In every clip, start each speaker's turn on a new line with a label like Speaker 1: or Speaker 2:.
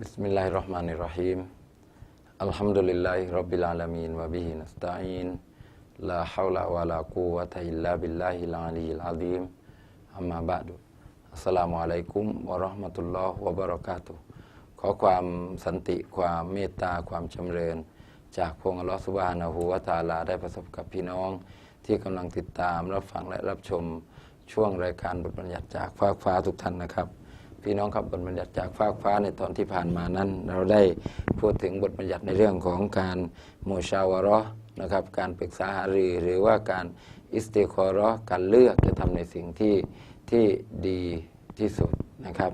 Speaker 1: Bismillahirrahmanirrahim. Alhamdulillahi rabbil alamin wa bihi nasta'in. La haula wa la quwwata illa billahil aliyyil azim. Amma ba'du. Assalamu alaikum wa rahmatullahi wa barakatuh. ขอความสันติความเมตตาความจำเริญ จากพงอัลลอฮฺสุบฮานะฮูวะตาลาได้ประสบกับพี่น้อง ที่กำลังติดตามรับฟังและรับชมช่วงรายการบทบัญญัติจากฟ้าฟ้าทุกท่านนะครับ พี่น้องครับบทบัญญัติจากฟากฟ้าในตอนที่ผ่านมานั้น เราได้พูดถึงบทบัญญัติในเรื่องของการโมชาวราะห์นะครับการปรึกษาหารือหรือว่าการอิสติคอราะห์การเลือกจะทำในสิ่งที่ที่ดีที่สุดนะครับ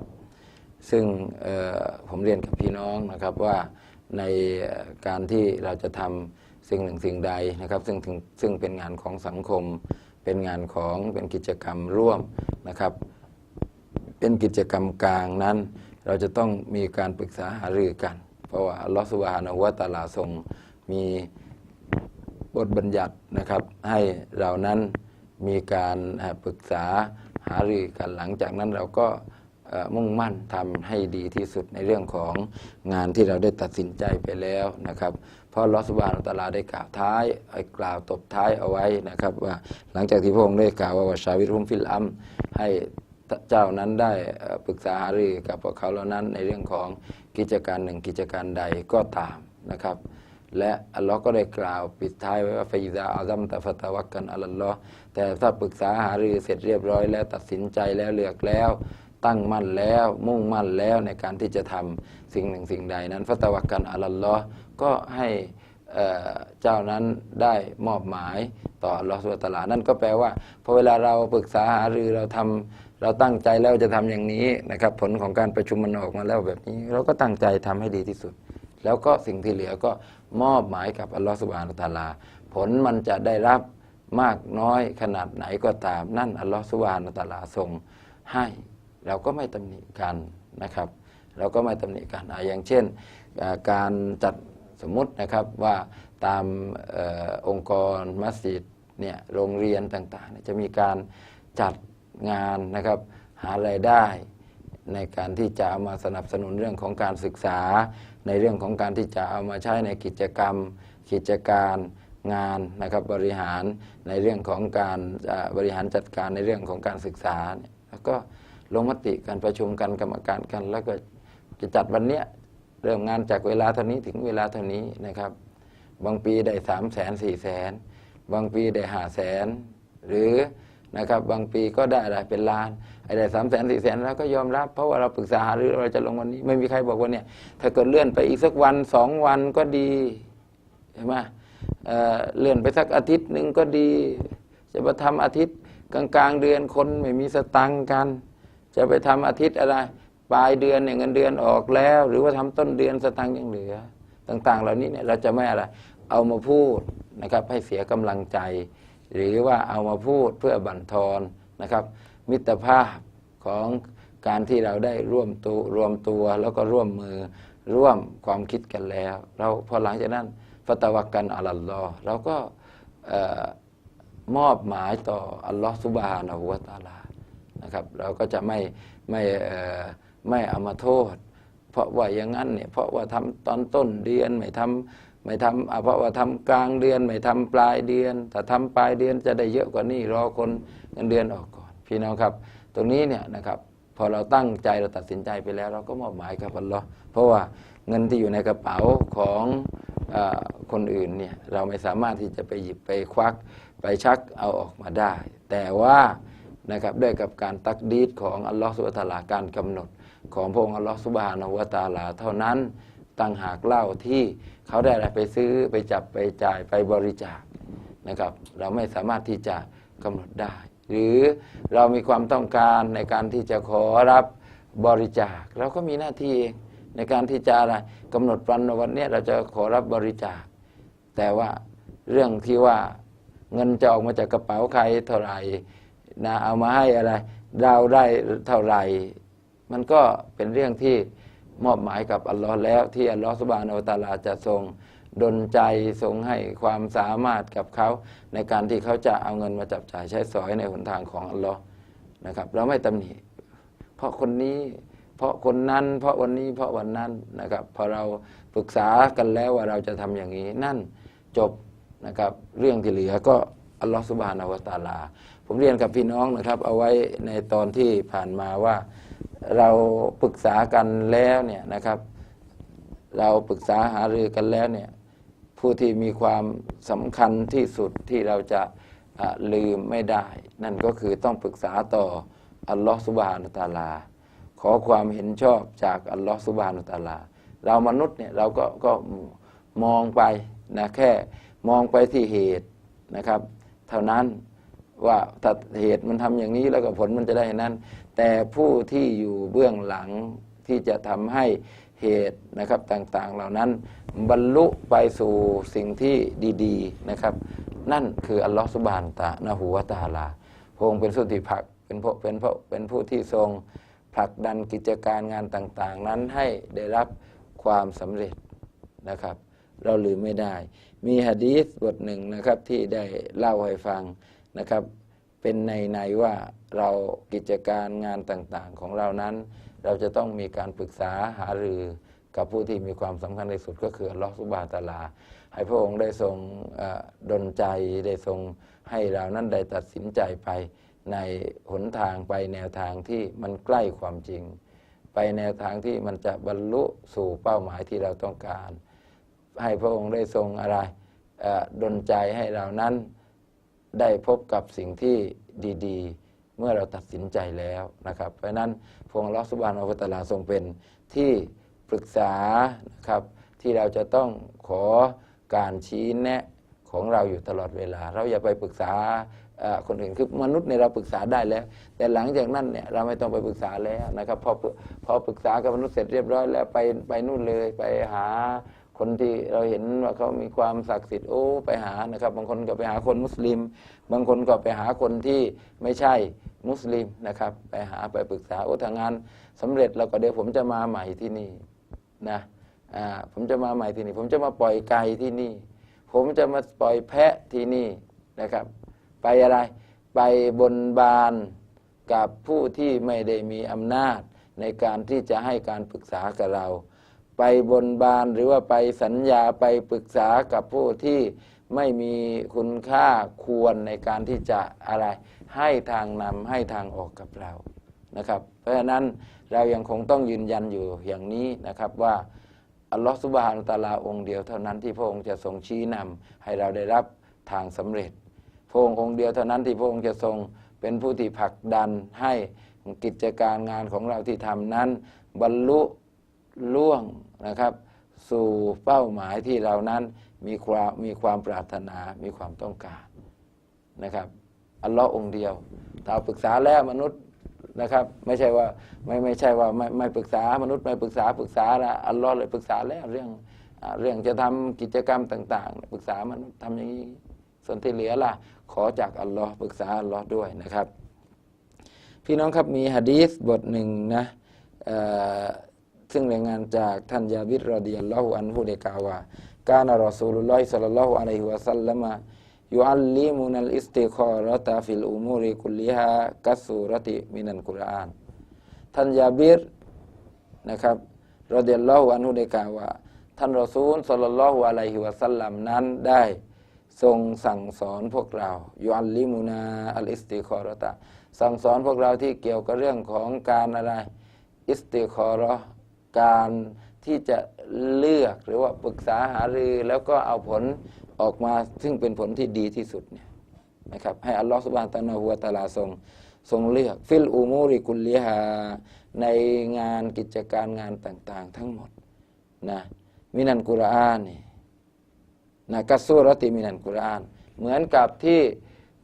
Speaker 1: ซึ่งผมเรียนกับพี่น้องนะครับว่าในการที่เราจะทำสิ่งหนึ่งสิ่งใดนะครับ ซึ่งถึงซึ่งเป็นงานของสังคมเป็นงานของเป็นกิจกรรมร่วมนะครับ เป็นกิจกรรมกลางนั้น เราจะต้องมีการปรึกษาหารือกัน เพราะว่าอัลลอฮฺสุบฮานะฮูวะตาลาทรงมีบทบัญญัตินะครับ ให้เรานั้นมีการปรึกษาหารือกันหลังจากนั้นเราก็มุ่งมั่นทำให้ดีที่สุดในเรื่องของงานที่เราได้ตัดสินใจไปแล้วนะครับ เพราะลอสุบฮานะฮูวตาลาได้กล่าวท้ายกล่าวตบท้ายเอาไว้นะครับ ว่าหลังจากที่พระองค์ได้กล่าวว่าวะชาวิรุมฟิลอัมให้ เจ้านั้นได้ปรึกษาหารือกับพวกเขาเหล่านั้นในเรื่องของกิจการหนึ่งกิจการใดก็ตามนะครับ และอัลลอฮ์ก็ได้กล่าวปิดท้ายไว้ว่าฟาอิซาอาซัมตะฟะตะวักกันอัลลอฮ์แต่ถ้าปรึกษาหารือเสร็จเรียบร้อยแล้วตัดสินใจแล้วเลือกแล้ว ตั้งมั่นแล้วมุ่งมั่นแล้วในการที่จะทำสิ่งหนึ่งสิ่งใดนั้นฟะตะวักกันอัลลอฮ์ก็ให้เจ้านั้นได้มอบหมายต่อลอสุบฮานะฮูวตะอาลานั่นก็แปลว่าพอเวลาเราปรึกษาหารือเราทำ เราตั้งใจแล้วจะทำอย่างนี้นะครับ ผลของการประชุมมันออกมาแล้วแบบนี้ เราก็ตั้งใจทำให้ดีที่สุด แล้วก็สิ่งที่เหลือก็มอบหมายกับอัลลอฮฺสุบฮานะฮูวะตาลา ผลมันจะได้รับมากน้อยขนาดไหนก็ตาม นั่นอัลลอฮฺสุบฮานะฮูวะตาลาทรงให้ เราก็ไม่ตำหนิกันนะครับ เราก็ไม่ตำหนิกันอย่างเช่น การจัดสมมตินะครับว่าตามอองค์กรมัสยิดเนี่ยโรงเรียนต่างๆ จะมีการจัด งานนะครับ หารายได้ ในการที่จะเอามาสนับสนุนเรื่องของการศึกษา ในเรื่องของการที่จะเอามาใช้ในกิจกรรม กิจการงานนะครับบริหารในเรื่องของการบริหารจัดการในเรื่องของการศึกษาเนี่ยแล้วก็ลงมติการประชุมกันกรรมการกัน แล้วก็จะจัดวันเนี้ยเริ่มงานจากเวลาเท่านี้ถึงเวลาเท่านี้นะครับ บางปีได้สามแสนสี่แสนบางปีได้ห้าแสนหรือ นะครับบางปีก็ได้อะไรเป็นล้านไอ้ได้สามแสนสี่แสนเราก็ยอมรับ เพราะว่าเราปรึกษาหารือเราจะลงวันนี้ ไม่มีใครบอกว่าเนี่ยถ้าเกิดเลื่อนไปอีกสักวันสองวันก็ดีใช่ไหมเออเลื่อนไปสักอาทิตย์หนึ่งก็ดี จะไปทำอาทิตย์กลางๆเดือนคนไม่มีสตังค์กัน จะไปทำอาทิตย์อะไร ปลายเดือนเนี่ยเงินเดือนออกแล้ว หรือว่าทำต้นเดือนสตังค์ยังเหลือ ต่างๆ เหล่านี้เนี่ยเราจะไม่อะไรเอามาพูดนะครับให้เสียกำลังใจ หรือว่าเอามาพูดเพื่อบั่นทอนนะครับ มิตรภาพของการที่เราได้ร่วมตัวรวมตัวแล้วก็ร่วมมือร่วมความคิดกันแล้ว เราพอหลังจากนั้นฟัตวักกันอัลลอฮ์เราก็มอบหมายต่ออัลลอฮ์สุบฮานะฮูวะตาลานะครับ เราก็จะไม่ไม่ไม่เอามาโทษ เพราะว่าอย่างนั้นเนี่ยเพราะว่าทำตอนต้นเดือนไม่ทำ ไม่ทำเพราะว่าทำกลางเดือนไม่ทำปลายเดือนแต่ทำปลายเดือนจะได้เยอะกว่านี้รอคนเงินเดือนออกก่อน พี่น้องครับ ตรงนี้เนี่ยนะครับพอเราตั้งใจเราตัดสินใจไปแล้ว เราก็มอบหมายกับอัลลอฮ์เพราะว่าเงินที่อยู่ในกระเป๋าของอคนอื่นเนี่ยเราไม่สามารถที่จะไปหยิบไปควักไปชักเอาออกมาได้ แต่ว่านะครับด้วยกับการตักดีดของอัลลอฮฺสุบฮานะฮูวะตาลาการกำหนด ของพระองค์อัลลอฮฺสุบฮานะฮูวตาลา เท่านั้นต่างหากเล่าที่ เขาได้อะไรไปซื้อไปจับไปจ่ายไปบริจาคนะครับ เราไม่สามารถที่จะกำหนดได้ หรือเรามีความต้องการในการที่จะขอรับบริจาค เราก็มีหน้าที่เองในการที่จะอะไรกำหนดวันวันนี้เราจะขอรับบริจาค แต่ว่าเรื่องที่ว่าเงินจะออกมาจากกระเป๋าใครเท่าไหร่นะเอามาให้อะไรเราได้เท่าไหร่ มันก็เป็นเรื่องที่ มอบหมายกับอัลลอฮ์แล้วที่อัลลอฮ์สุบานอัลตาลาจะทรงดลใจทรงให้ความสามารถกับเขา ในการที่เขาจะเอาเงินมาจับจ่ายใช้สอยในหนทางของอัลลอฮ์นะครับเราไม่ตำหนิ เพราะคนนี้เพราะคนนั้น เพราะวันนี้เพราะวันนั้นนะครับพอเราปรึกษากันแล้วว่าเราจะทำอย่างนี้ นั่นจบนะครับเรื่องที่เหลือก็อัลลอฮฺสุบฮานาวตาลา ผมเรียนกับพี่น้องนะครับ เอาไว้ในตอนที่ผ่านมาว่า เราปรึกษากันแล้วเนี่ยนะครับ เราปรึกษาหารือกันแล้วเนี่ยผู้ที่มีความสำคัญที่สุดที่เราจะลืมไม่ได้ นั่นก็คือต้องปรึกษาต่ออัลลอฮฺสุบฮานุตาลา ขอความเห็นชอบจากอัลลอฮฺสุบฮานุตาลา เรามนุษย์เนี่ยเราก็ก็มองไปนะแค่มองไปที่เหตุนะครับ เท่านั้นว่าถ้าเหตุมันทำอย่างนี้แล้วก็ผลมันจะได้นั้น แต่ผู้ที่อยู่เบื้องหลังที่จะทำให้เหตุนะครับต่างๆ เหล่านั้น บรรลุไปสู่สิ่งที่ดีๆนะครับ นั่นคืออัลลอฮฺสุบานตะนะหูวะตาลาพงเป็นสุติภักเป็นพวกเป็นพวกเป็นผู้ที่ทรงผลักดันกิจการงานต่างๆ นั้นให้ได้รับความสำเร็จนะครับ เราลืมไม่ได้ มีฮะดีษบทหนึ่งนะครับที่ได้เล่าให้ฟังนะครับ เป็นในในว่าเรากิจการงานต่างๆของเรานั้น เราจะต้องมีการปรึกษาหารือกับผู้ที่มีความสำคัญที่สุดก็คือลอสุบาตาลา ให้พระองค์ได้ทรงดลใจได้ทรงให้เรานั้นได้ตัดสินใจไปในหนทางไปแนวทางที่มันใกล้ความจริง ไปแนวทางที่มันจะบรรลุสู่เป้าหมายที่เราต้องการ ให้พระองค์ได้ทรงอะไรดลใจให้เรานั้น ได้พบกับสิ่งที่ดีๆ เมื่อเราตัดสินใจแล้วนะครับ เพราะนั้นพระองค์ลอสุบานอัลตลาทรงเป็นที่ปรึกษานะครับที่เราจะต้องขอการชี้แนะของเราอยู่ตลอดเวลา เราอย่าไปปรึกษาคนอื่นคือมนุษย์เนี่ยเราปรึกษาได้แล้ว แต่หลังจากนั้นเนี่ยเราไม่ต้องไปปรึกษาแล้วนะครับพอพอปรึกษากับมนุษย์เสร็จเรียบร้อยแล้วไปไปนู่นเลยไปหา คนที่เราเห็นว่าเขามีความศักดิ์สิทธิ์โอ้ไปหานะครับ บางคนก็ไปหาคนมุสลิม บางคนก็ไปหาคนที่ไม่ใช่มุสลิมนะครับ ไปหาไปปรึกษาโอ้ทางงานสำเร็จแล้วก็เดี๋ยวผมจะมาใหม่ที่นี่นะอ่าผมจะมาใหม่ที่นี่ ผมจะมาปล่อยไก่ที่นี่ ผมจะมาปล่อยแพะที่นี่นะครับ ไปอะไรไปบนบานกับผู้ที่ไม่ได้มีอำนาจในการที่จะให้การปรึกษากับเรา ไปบนบานหรือว่าไปสัญญาไปปรึกษากับผู้ที่ไม่มีคุณค่าควรในการที่จะอะไร ให้ทางนำให้ทางออกกับเรานะครับ เพราะฉะนั้นเรายังคงต้องยืนยันอยู่อย่างนี้นะครับว่าอัลลอฮฺสุบฮานุตาลาองค์เดียวเท่านั้นที่พระองค์จะทรงชี้นำให้เราได้รับทางสำเร็จพระองค์องค์เดียวเท่านั้นที่พระองค์จะทรงเป็นผู้ที่ผลักดันให้กิจการงานของเราที่ทำนั้น บรรลุ ล่วงนะครับ สู่เป้าหมายที่เรานั้นมีความมีความปรารถนา มีความต้องการนะครับอัลลอฮ์องเดียวถ้าปรึกษาแล้วมนุษย์นะครับ ไม่ใช่ว่าไม่ไม่ใช่ว่าไม่ไม่ปรึกษามนุษย์ไม่ปรึกษาปรึกษาละอัลลอฮ์เลยปรึกษาแล้วเรื่องเรื่องจะทำกิจกรรมต่างๆปรึกษามนุษย์ทำอย่างนี้ส่วนที่เหลือล่ะขอจากอัลลอฮ์ปรึกษาอัลลอฮ์ด้วยนะครับ พี่น้องครับมีฮะดีษบทหนึ่งนะ ซึ่งรายงานจากท่านยาบิดรอดิยัลลอฮุอันฮุได้กล่าวว่าการอัลรอซูลุลลอฮิสัลลัลลอฮุอะลัยฮิวะสัลลัมยุอัลลิมุนัลอิสติคอรตาฟิลอุมูริคุลิฮะกัสซูรติมินันกุรอานท่านยาบิรนะครับรอดียลลอฮุอันฮุได้กล่าวว่าท่านรอซูลสัลลัลลอฮุอะลัยฮิวะสัลลัมนั้นได้ทรงสั่งสอนพวกเรายุอัลลิมุนาอัลอิสติคอรตาสั่งสอนพวกเราที่เกี่ยวกับเรื่องของการอะไรอิสติคอรอ การที่จะเลือกหรือว่าปรึกษาหารือแล้วก็เอาผลออกมาซึ่งเป็นผลที่ดีที่สุดเนี่ยนะครับให้อัลลอฮฺสุบานตะนาหัวตาลาทรงทรงเลือกฟิลอูมูริกุลิฮาในงานกิจการงานต่าง ๆ ทั้งหมดนะมินันกุรอานนี่นะกัสซูรติมินันกุรอาน เหมือนกับที่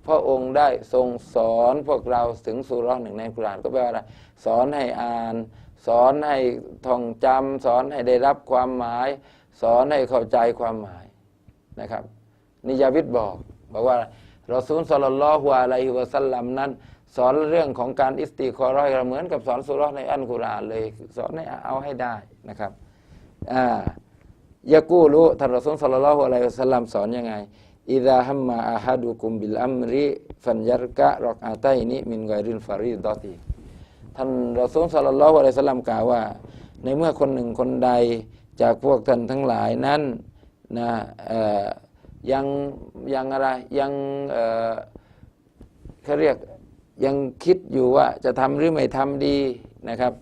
Speaker 1: พระองค์ได้ทรงสอนพวกเราถึงสุรหนึ่งในกุรานก็แปลว่าอะไรสอนให้อ่าน สอนให้ท่องจำสอนให้ได้รับความหมาย สอนให้เข้าใจความหมายนะครับ นิยาวิทย์บอก บอกว่ารอซูลสลลัลอฮุอะลัยฮิวะสัลลัมนั้น สอนเรื่องของการอิสติคอรอยเหมือนกับสอนสุรในอันกุรอานเลย สอนให้เอาให้ได้นะครับอ่ายากู้รู้ท่านรอซูลสลลัลอฮุอะลัยฮิวะสัลลัมสอนยังไงอิดะฮัมมาอาฮัดุกุมบิลอัมริฟันยัรกะรอกอาตัยนิมินไกรินฟาริดอตี ท่านรอซูลสัลลัลลอฮุอะลัยฮิสลลัมกล่าวว่า ในเมื่อคนหนึ่งคนใดจากพวกท่านทั้งหลายนั้นนะเอ่อยังยังอะไรยังเอ่อเขาเรียกยังคิดอยู่ว่าจะทำหรือไม่ทำดีนะครับ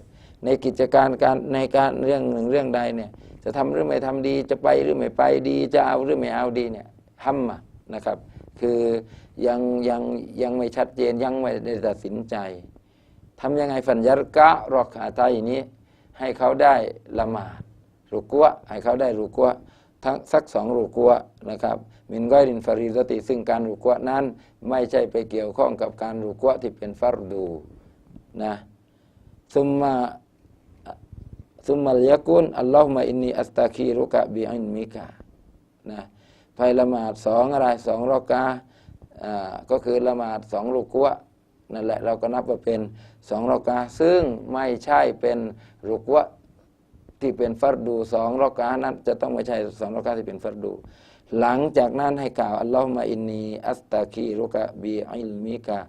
Speaker 1: ในกิจการการในการเรื่องหนึ่งเรื่องใดเนี่ยจะทำหรือไม่ทำดีจะไปหรือไม่ไปดีจะเอาหรือไม่เอาดีเนี่ยห้ำมานะครับ คือยังยังยังไม่ชัดเจนยังไม่ได้ตัดสินใจ ทำยังไงฝันยัรกะรอกขาไทยนี้ ให้เขาได้ละหมาดรุกัวให้เขาได้รุกัวทั้งสักสองรุกัวนะครับมินก้อยดินฟารีสติซึ่งการรุกัวนั้นไม่ใช่ไปเกี่ยวข้องกับการรุกัวที่เป็นฟัรดูนะซุมมาซุมมาลยกุนอัลลอฮุมะอินนีอัสตาคีรุกะบิอินมิกะนะภายละหมาดสองอะไรสองรอกาอ่าก็คือละหมาดสองรุกัว นั่นแหละเราก็นับว่าเป็นสองรอกาซึ่งไม่ใช่เป็นรุกัวที่เป็นฟัรดูสองรอกานั้นจะต้องไม่ใช่สองรอกาที่เป็นฟัรดูหลังจากนั้นให้กล่าวอัลลอฮุมะอินนีอัสตาคีรุกะบิอิลมิกะ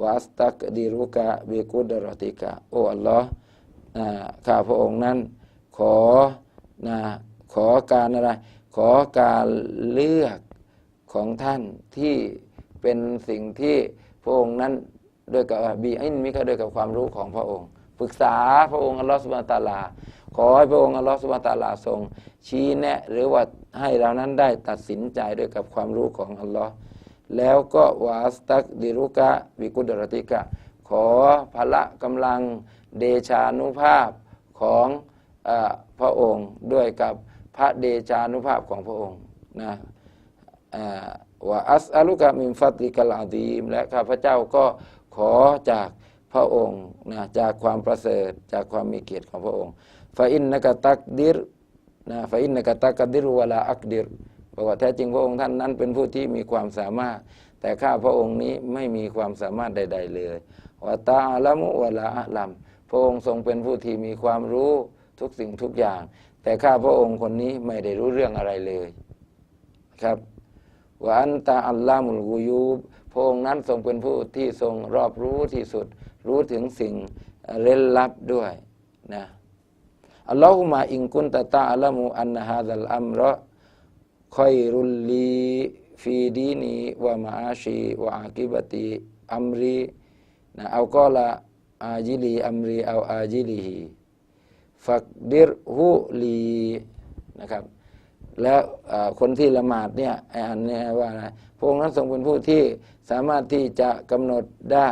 Speaker 1: วะอัสตักดิรุกะบิกุดรติกะโอ้อัลลอฮ์ข้าพระองค์นั้น ขอนะขอการอะไร ขอการเลือกของท่านที่เป็นสิ่งที่พระองค์นั้น ด้วยกับบีอินมิกะด้วยกับความรู้ของพระองค์ปรึกษาพระองค์อัลลอฮฺสุบานตาลา ขอให้พระองค์อัลลอฮฺสุบานตาลาทรง ชี้แนะ หรือว่าให้เรานั้นได้ตัดสินใจด้วยกับความรู้ของอัลลอฮ์แล้วก็วาสตักดิรุกะบิกุดรติกะ ขอพละกำลังเดชานุภาพของอพระองค์ด้วยกับพระเดชานุภาพของพระองค์นะว่าอัสอาลุกะมินฟัติกะลาดีมและข้าพเจ้าก็ ขอจากพระองค์นะจากความประเสริฐจากความมีเกียรติของพระองค์ฟาอินนกตักดิรนะฟาอินนกตักดิรวลาอักดิรบอกว่าแท้จริงพระองค์ท่านนั้นเป็นผู้ที่มีความสามารถ แต่ข้าพระองค์นี้ไม่มีความสามารถใด ๆ เลยวะตาละมุวะลาอะลัมพระองค์ทรงเป็นผู้ที่มีความรู้ทุกสิ่งทุกอย่าง แต่ข้าพระองค์คนนี้ไม่ได้รู้เรื่องอะไรเลยครับวะอันตาอัลลามุลกุยูบ นั้นทรงเป็นผู้ที่ทรงรอบรู้ที่สุด รู้ถึงสิ่งเร้นลับด้วยนะอัลลอฮุมะอิงกุนตะตาอัลมูอันนะฮาดัลอัมรอคอยรุลลีฟีดีนีวะมาอาชีวะอากิบติอัมรีนะเอาก็ละอาจิลีอัมรีเอาอาจิลีฮีฟักดิรฮูลีนะครับ แล้วคนที่ละหมาดเนี่ยอันเนี้ว่าอะไรพระองค์นั้นทรงเป็นผู้ที่สามารถที่จะกำหนดได้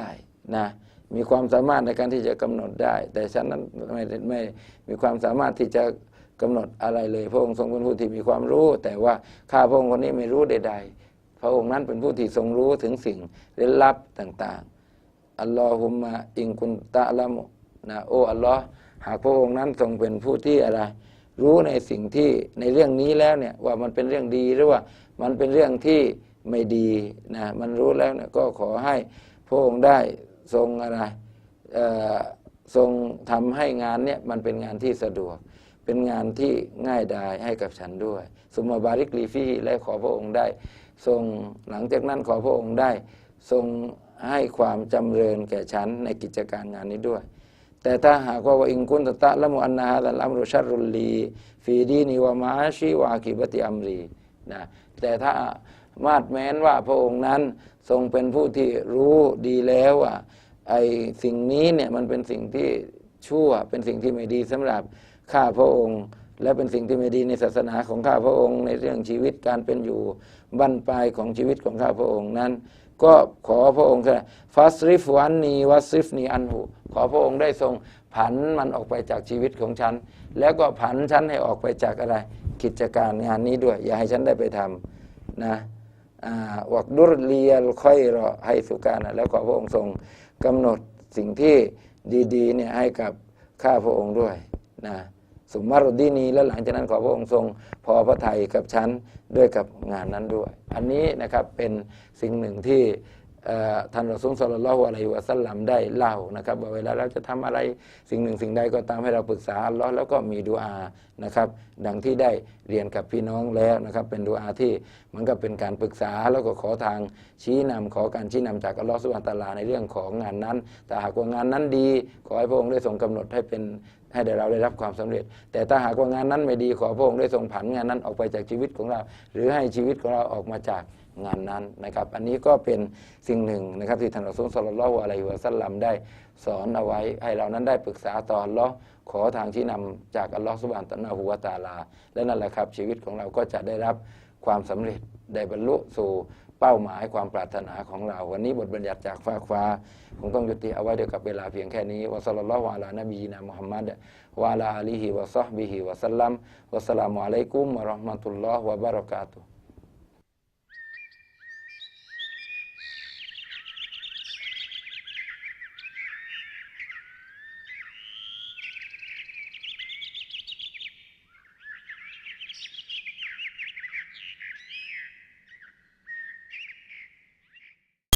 Speaker 1: นะมีความสามารถในการที่จะกำหนดได้ แต่ฉันนั้นไม่ไม่มีความสามารถที่จะกำหนดอะไรเลย พระองค์ทรงเป็นผู้ที่มีความรู้ แต่ว่าข้าพระองค์คนนี้ไม่รู้ใด ๆ พระองค์นั้นเป็นผู้ที่ทรงรู้ถึงสิ่งเร้นลับต่างๆอัลลอฮุมะอิงกุนตะละมุนะโอ้อัลลอฮ์หากพระองค์นั้นทรงเป็นผู้ที่อะไร รู้ในสิ่งที่ในเรื่องนี้แล้วเนี่ยว่ามันเป็นเรื่องดีหรือว่ามันเป็นเรื่องที่ไม่ดีนะมันรู้แล้วเนี่ยก็ขอให้พระองค์ได้ทรงอะไรเออทรงทำให้งานเนี่ยมันเป็นงานที่สะดวก เป็นงานที่ง่ายดายให้กับฉันด้วยสุมาบาริกลีฟีและขอพระองค์ได้ ทรงหลังจากนั้นขอพระองค์ได้ ทรงให้ความจำเริญแก่ฉันในกิจการงานนี้ด้วย แต่ถ้าหากว่าวอิงกุนตตะละมุอันนาฮะดัลอัมรุชัรุลลีฟีดีนิวะมาชีวากิบติอัมรีนะแต่ถ้ามาดแม้นว่าพระองค์นั้นทรงเป็นผู้ที่รู้ดีแล้วว่าไอสิ่งนี้เนี่ยมันเป็นสิ่งที่ชั่วเป็นสิ่งที่ไม่ดีสำหรับข้าพระองค์ และเป็นสิ่งที่ไม่ดีในศาสนาของข้าพระองค์ ในเรื่องชีวิตการเป็นอยู่บั้นปลายของชีวิตของข้าพระองค์นั้น ก็ขอพระองค์ฟาสริฟวันนีวัสริฟนีอันหูขอพระองค์ได้ทรงผันมันออกไปจากชีวิตของฉัน แล้วก็ผันฉันให้ออกไปจากอะไร กิจการงานนี้ด้วย อย่าให้ฉันได้ไปทำนะวักดุรเลียลค่อยรอให้สุการนะแล้วขอพระองค์ทรงกำหนดสิ่งที่ดีๆเนี่ยให้กับข้าพระองค์ด้วยนะ สมมารุดีนีและหลังจากนั้นขอพระองค์ทรงพอพระทัยกับฉันด้วยกับงานนั้นด้วย อันนี้นะครับเป็นสิ่งหนึ่งที่ ท่านรอซูลศ็อลลัลลอฮุอะลัยฮิวะซัลลัมได้เล่านะครับว่าเวลาเราจะทำอะไรสิ่งหนึ่งสิ่งใดก็ตามให้เราปรึกษาอัลลอฮ์แล้วก็มีดุอานะครับดังที่ได้เรียนกับพี่น้องแล้วนะครับเป็นดุอาที่มันก็เป็นการปรึกษาแล้วก็ขอทางชี้นำขอการชี้นำจากอัลลอฮ์สุบฮานตะอาลาในเรื่องของงานนั้น แต่หากว่างานนั้นดี ขอให้พระองค์ได้ทรงกำหนดให้เป็นให้ได้เราได้รับความสำเร็จ แต่ถ้าหากว่างานนั้นไม่ดีขอพระองค์ได้ทรงผันงานนั้นออกไปจากชีวิตของเรา หรือให้ชีวิตของเราออกมาจาก งานนั้นนะครับ อันนี้ก็เป็นสิ่งหนึ่งนะครับที่ท่านอัลลอฮฺสุลลัลลอฮุอะลัยฮิวะสัลลัมได้สอนเอาไว้ให้เรานั้นได้ปรึกษาต่ออัลลอฮ์ขอทางชี้นำจากอัลลอฮ์สุบานตะนาหูวตาลา และนั่นแหละครับ ชีวิตของเราก็จะได้รับความสำเร็จได้บรรลุสู่เป้าหมายความปรารถนาของเรา วันนี้บทบัญญัติจากฟาฟ้าคงต้องยุติเอาไว้เดียวกับเวลาเพียงแค่นี้วะซัลลัลลอฮุอะลานบีนะมุฮัมมัดวะลาอาลีฮิวะซอฮบิฮิวะสัลลัมวะสสลามุอะลัยกุมวะราะห์มะตุลลอฮ์วะบะเรากาตุ